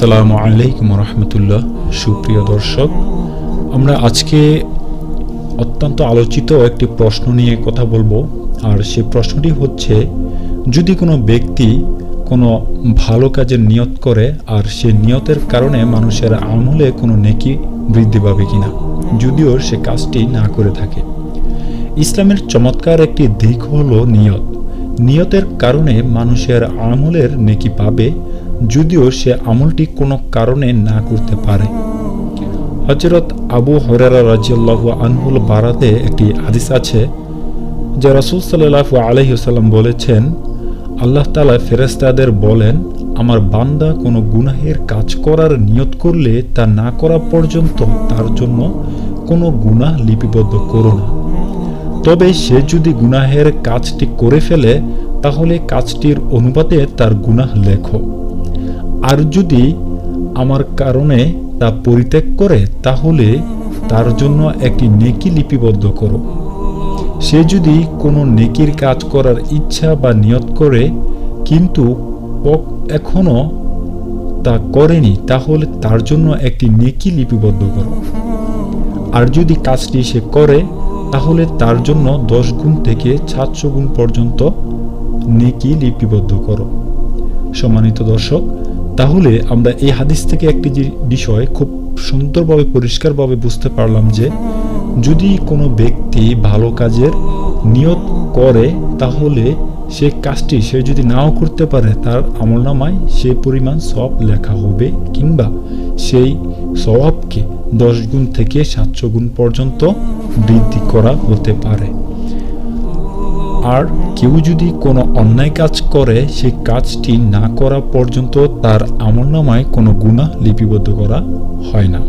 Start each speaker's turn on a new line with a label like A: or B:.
A: আসসালামু আলাইকুম রহমতুল্লাহ। সুপ্রিয় দর্শক, আমরা আজকে অত্যন্ত আলোচিত একটি প্রশ্ন নিয়ে কথা বলব। আর সেই প্রশ্নটি হচ্ছে, যদি কোনো ব্যক্তি কোনো ভালো কাজের নিয়ত করে, আর সে নিয়তের কারণে মানুষের আমলে কোনো নেকি বৃদ্ধি পাবে কিনা? যদিও সে কাজটি না করে থাকে। ইসলামের চমৎকার একটি দিক হলো নিয়ত। নিয়তের কারণে মানুষের আমলের নেকি পাবে যদিও সে আমলটি কোনো কারণে না করতে পারে। হজরত আবু হরারা রাজিয়াল্লাহু আনহুল বারাতে একটি হাদিস আছে, যা রাসুল সাল্লাহু আলহিসাল্লাম বলেছেন, আল্লাহ তালা ফেরেস্তাদের বলেন, আমার বান্দা কোনো গুনাহের কাজ করার নিয়ত করলে তা না করা পর্যন্ত তার জন্য কোনো গুনাহ লিপিবদ্ধ করো না। তবে সে যদি গুনাহের কাজটি করে ফেলে, তাহলে কাজটির অনুপাতে তার গুনাহ লেখো। আর যদি আমার কারণে তা পরিত্যাগ করে, তাহলে তার জন্য একটি নেকি লিপিবদ্ধ করো। সে যদি কোনো নেকির কাজ করার ইচ্ছা বা নিয়ত করে, কিন্তু এখনও তা করেনি, তাহলে তার জন্য একটি নেকি লিপিবদ্ধ করো। আর যদি কাজটি সে করে, তাহলে তার জন্য দশ গুণ থেকে সাতশো গুণ পর্যন্ত নেকি লিপিবদ্ধ করো। সম্মানিত দর্শক তাহলে আমরা এই হাদিস থেকে একটি বিষয় খুব সুন্দরভাবে, পরিষ্কারভাবে বুঝতে পারলাম যে যদি কোনো ব্যক্তি ভালো কাজের নিয়ত করে, তাহলে সে কাজটি সে যদি নাও করতে পারে, তার আমলনামায় সে পরিমাণ সব লেখা হবে কিংবা সেই স্বভাবকে দশ গুণ থেকে সাতশো গুণ পর্যন্ত বৃদ্ধি করা হতে পারে। আর কেউ যদি কোনো অন্যায় কাজ করে সেই কাজটি না করা পর্যন্ত তার আমলনামায় কোনো গুণা লিপিবদ্ধ করা হয় না।